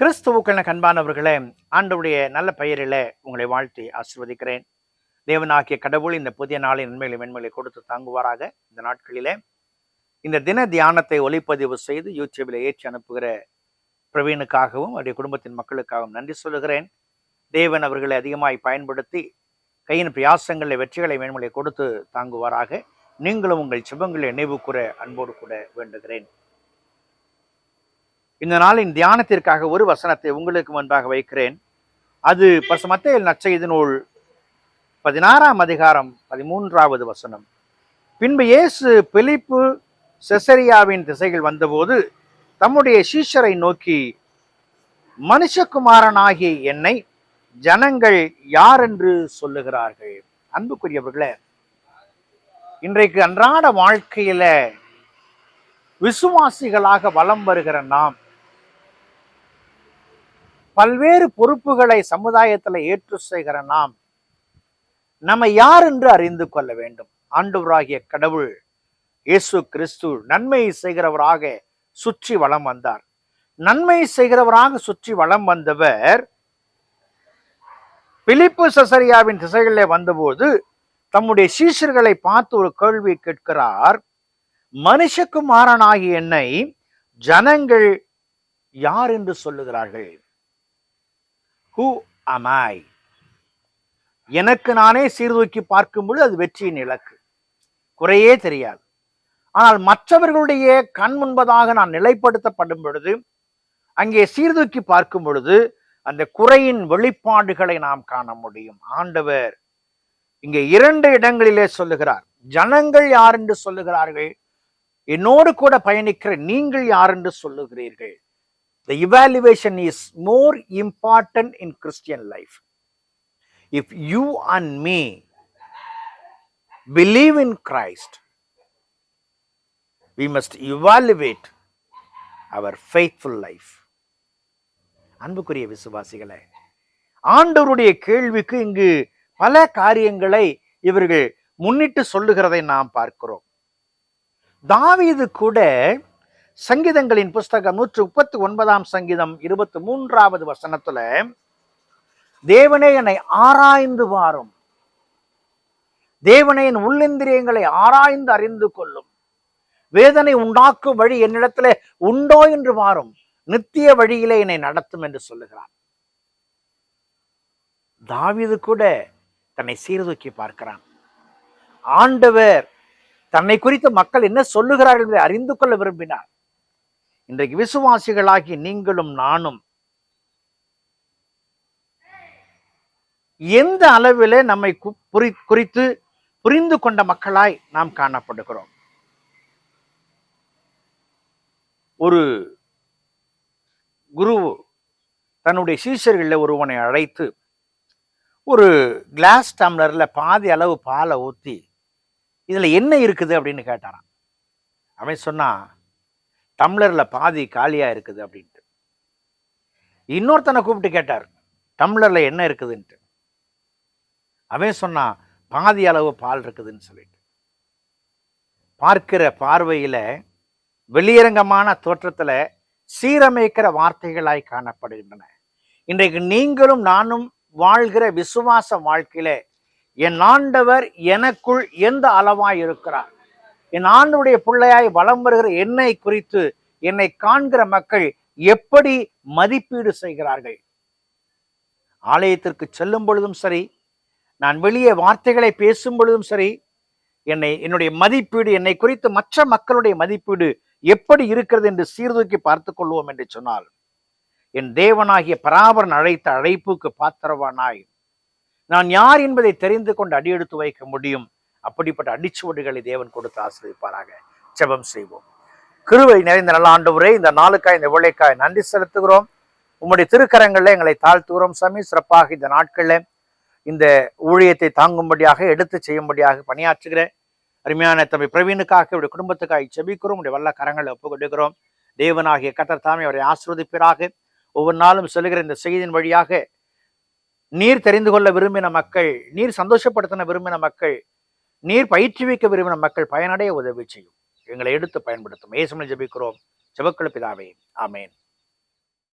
கிறிஸ்துவுக்கள் கண்பானவர்களே ஆண்டவுடைய நல்ல பெயரில் உங்களை வாழ்த்தி ஆசிர்வதிக்கிறேன். தேவனாகிய கடவுள் இந்த புதிய நாளின் நன்மைகளை மென்மைகளை கொடுத்து தாங்குவாராக இந்த நாட்களிலே. இந்த தின தியானத்தை ஒளிப்பதிவு செய்து யூடியூபில் ஏற்றி அனுப்புகிற பிரவீனுக்காகவும் அவருடைய குடும்பத்தின் மக்களுக்காகவும் நன்றி சொல்லுகிறேன். தேவன் அவர்களை அதிகமாய் பயன்படுத்தி கையின் பிரயாசங்களில் வெற்றிகளை மேன்மலை கொடுத்து தாங்குவாராக. நீங்களும் உங்கள் சிவங்களை நினைவு கூற அன்போடு கூட வேண்டுகிறேன். இந்த நாளின் தியானத்திற்காக ஒரு வசனத்தை உங்களுக்கு முன்பாக வைக்கிறேன். அது பசுமத்தையில் நச்செய்தி நூல் பதினாறாம் அதிகாரம் பதிமூன்றாவது வசனம். பின்பு இயேசு பிலிப்பு செசரியாவின் திசைகள் வந்தபோது தம்முடைய சீஷரை நோக்கி மனுஷகுமாரனாகிய என்னை ஜனங்கள் யார் என்று சொல்லுகிறார்கள்? அன்புக்குரியவர்களே இன்றைக்கு அன்றாட வாழ்க்கையில விசுவாசிகளாக வலம் வருகிற நாம் பல்வேறு பொறுப்புகளை சமுதாயத்தில் ஏற்று செய்கிற நாம் நம்ம யார் என்று அறிந்து கொள்ள வேண்டும். ஆண்டவராகிய கடவுள் இயேசு கிறிஸ்து நன்மை செய்கிறவராக சுற்றி வளம் வந்தார். நன்மை செய்கிறவராக சுற்றி வளம் வந்தவர் பிலிப்பு சசரியாவின் திசைகளிலே வந்தபோது தம்முடைய சீஷர்களை பார்த்து ஒரு கேள்வி கேட்கிறார். மனுஷகுமாரனாகிய என்னை ஜனங்கள் யார் என்று சொல்லுகிறார்கள்? ஹூ அமாய் எனக்கு நானே சீர்தூக்கி பார்க்கும் பொழுது அது வெற்றியின் இலக்கு. குறையே தெரியாது. ஆனால் மற்றவர்களுடைய கண் முன்பதாக நான் நிலைப்படுத்தப்படும் பொழுது அங்கே சீர்தூக்கி பார்க்கும் பொழுது அந்த குறையின் வெளிப்பாடுகளை நாம் காண முடியும். ஆண்டவர் இங்கே இரண்டு இடங்களிலே சொல்லுகிறார். ஜனங்கள் யார் என்று சொல்லுகிறார்கள்? என்னோடு கூட பயணிக்கிற நீங்கள் யார் என்று சொல்லுகிறீர்கள்? The evaluation is more important in Christian life if you and me believe in Christ we must evaluate our faithful life அன்புக்குரிய விசுவாசிகளே ஆண்டவருடைய கேள்விக்கு இங்கு பல காரியங்களை இவர்கள் முன்னிட்டு சொல்லுகிறதை நாம் பார்க்கிறோம். தாவீது கூட சங்கீதங்களின் புஸ்தகம் நூற்று முப்பத்தி ஒன்பதாம் சங்கீதம் இருபத்தி மூன்றாவது வசனத்துல தேவனே என்னை ஆராய்ந்து வாரும். தேவனே என் உள்ளிந்திரியங்களை ஆராய்ந்து அறிந்து கொள்ளும். வேதனை உண்டாக்கும் வழி என்னிடத்திலே உண்டோ என்று வாரும். நித்திய வழியிலே என்னை நடத்தும் என்று சொல்லுகிறார். தாவிது கூட தன்னை சீர்தூக்கி பார்க்கிறான். ஆண்டவர் தன்னை குறித்து மக்கள் என்ன சொல்லுகிறார்கள் என்பதை அறிந்து கொள்ள விரும்பினார். இன்றைக்கு விசுவாசிகளாகி நீங்களும் நானும் எந்த அளவிலே நம்மை புரி குறித்து புரிந்து கொண்ட மக்களாய் நாம் காணப்படுகிறோம். ஒரு குரு தன்னுடைய சீசர்களில் ஒருவனை அழைத்து ஒரு கிளாஸ் டம்ளர்ல பாதி அளவு பாலை ஊற்றி இதுல என்ன இருக்குது? அப்படின்னு கேட்டாரான் அவன் சொன்னான் டம்ளரில் பாதி காலியாக இருக்குது அப்படின்ட்டு. இன்னொருத்தனை கூப்பிட்டு கேட்டார் டம்ளரில் என்ன இருக்குதுன்ட்டு? அவன் சொன்னான் பாதி அளவு பால் இருக்குதுன்னு சொல்லிட்டு. பார்க்கிற பார்வையில் வெளியரங்கமான தோற்றத்தில் சீரமைக்கிற வார்த்தைகளாய் காணப்படுகின்றன. இன்றைக்கு நீங்களும் நானும் வாழ்கிற விசுவாச வாழ்க்கையில என் ஆண்டவர் எனக்குள் எந்த அளவாய் இருக்கிறார்? என் ஆண்டுடைய பிள்ளையாய் வலம் வருகிற என்னை குறித்து என்னை காண்கிற மக்கள் எப்படி மதிப்பீடு செய்கிறார்கள்? ஆலயத்திற்கு செல்லும் பொழுதும் சரி நான் வெளியே வார்த்தைகளை பேசும் பொழுதும் சரி என்னை என்னுடைய மதிப்பீடு என்னை குறித்து மற்ற மக்களுடைய மதிப்பீடு எப்படி இருக்கிறது என்று சீர்தூக்கி பார்த்துக் கொள்வோம் என்று சொன்னால் என் தேவனாகிய பராபரன் அழைத்த அழைப்புக்கு பாத்திரவானாய். நான் யார் என்பதை தெரிந்து கொண்டு அடியெடுத்து வைக்க முடியும்? அப்படிப்பட்ட அடிச்சுவடுகளை தேவன் கொடுத்து ஆசிரியப்பாராக ஜெபம் செய்வோம். கிருவை நிறைந்த நல்ல ஆண்டவரே இந்த நாளுக்காய் இந்த விளைக்காய் நன்றி செலுத்துகிறோம். உம்முடைய திருக்கரங்களில் எங்களை தாழ்த்துகிறோம் சாமி. சிறப்பாக இந்த நாட்களில் இந்த ஊழியத்தை தாங்கும்படியாக எடுத்து செய்யும்படியாக பணியாற்றுகிறேன். அருமையான தம்பி பிரவீனுக்காக இவருடைய குடும்பத்துக்காக செபிக்கிறோம் உடைய வல்ல கரங்களை ஒப்பு கொடுக்கிறோம் தேவனாகிய கத்தர் தாமே அவரை ஆசிர்வதிப்பீராக. ஒவ்வொரு நாளும் சொல்லுகிற இந்த செய்தியின் வழியாக நீர் தெரிந்து கொள்ள விரும்பின மக்கள் நீர் சந்தோஷப்படுத்தின விரும்பின மக்கள் நீர் பயிற்றுவிக்க விரும்பின மக்கள் பயனடைய உதவி செய்யும். எங்களை எடுத்து பயன்படுத்தும். ஏசுமலை ஜபிக்கிறோம். ஜெபக்குழு பிதாவே. ஆமேன்.